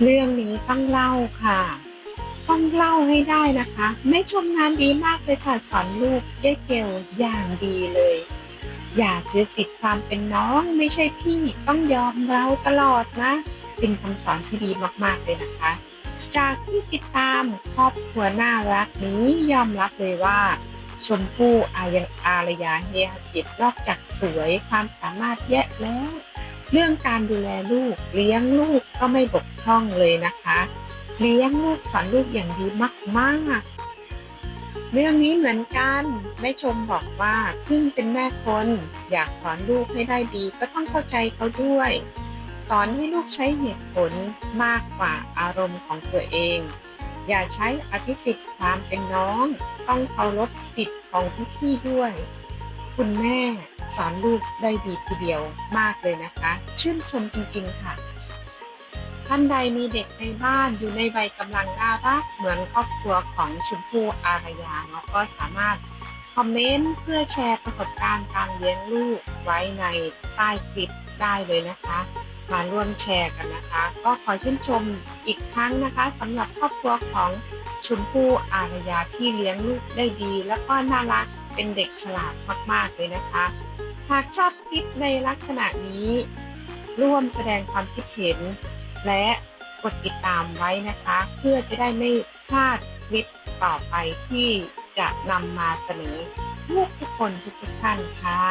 เรื่องนี้ต้องเล่าค่ะ ต้องเล่าให้ได้นะคะแม่ชมงานดีมากเลยค่ะสอนลูกเย้เกลอย่างดีเลย อย่าถือสิทธิ์ความเป็นน้องไม่ใช่พี่ต้องยอมเราตลอดนะ เป็นคำสอนที่ดีมากๆเลยนะคะ จากที่ติดตามครอบครัวน่ารักนี้ยอมรับเลยว่า ชมพู่อายอารยาเฮียจิตนอกจากสวยความสามารถแยะแล้ว เรื่องการดูแลลูกเลี้ยงลูกก็ไม่บกพร่องเลยนะคะ เลี้ยงลูกสอนลูกอย่างดีมากๆ เรื่องนี้เหมือนกันแม่ชมบอกว่าเพิ่งเป็นแม่คน อยากสอนลูกให้ได้ดี ก็ต้องเข้าใจเขาด้วย สอนให้ลูกใช้เหตุผลมากกว่าอารมณ์ของตัวเอง อย่าใช้อภิสิทธิ์ความเป็นน้อง ต้องเคารพสิทธิ์ของพี่ๆด้วย คุณแม่ สอนลูกได้ดีทีเดียวมากเลยนะคะ ชื่นชมจริงๆค่ะ ท่านใดมีเด็กในบ้านอยู่ในวัยกำลังน่ารักเหมือนครอบครัวของชมพู่อารยาเนาก็สามารถคอมเมนต์เพื่อแชร์ประสบการณ์การเลี้ยงลูกไว้ในใต้คลิปได้เลยนะคะ มาร่วมแชร์กันนะคะ ก็ขอชื่นชมอีกครั้งนะคะสำหรับครอบครัวของชมพู่อารยาที่เลี้ยงลูกได้ดี แล้วก็น่ารักเป็นเด็กฉลาดมากๆเลยนะคะ หากชอบคลิปในลักษณะนี้ ร่วมแสดงความคิดเห็น และกดติดตามไว้นะคะ เพื่อจะได้ไม่พลาดคลิปต่อไปที่จะนำมาเสนอทุกทุกคนทุกท่านค่ะ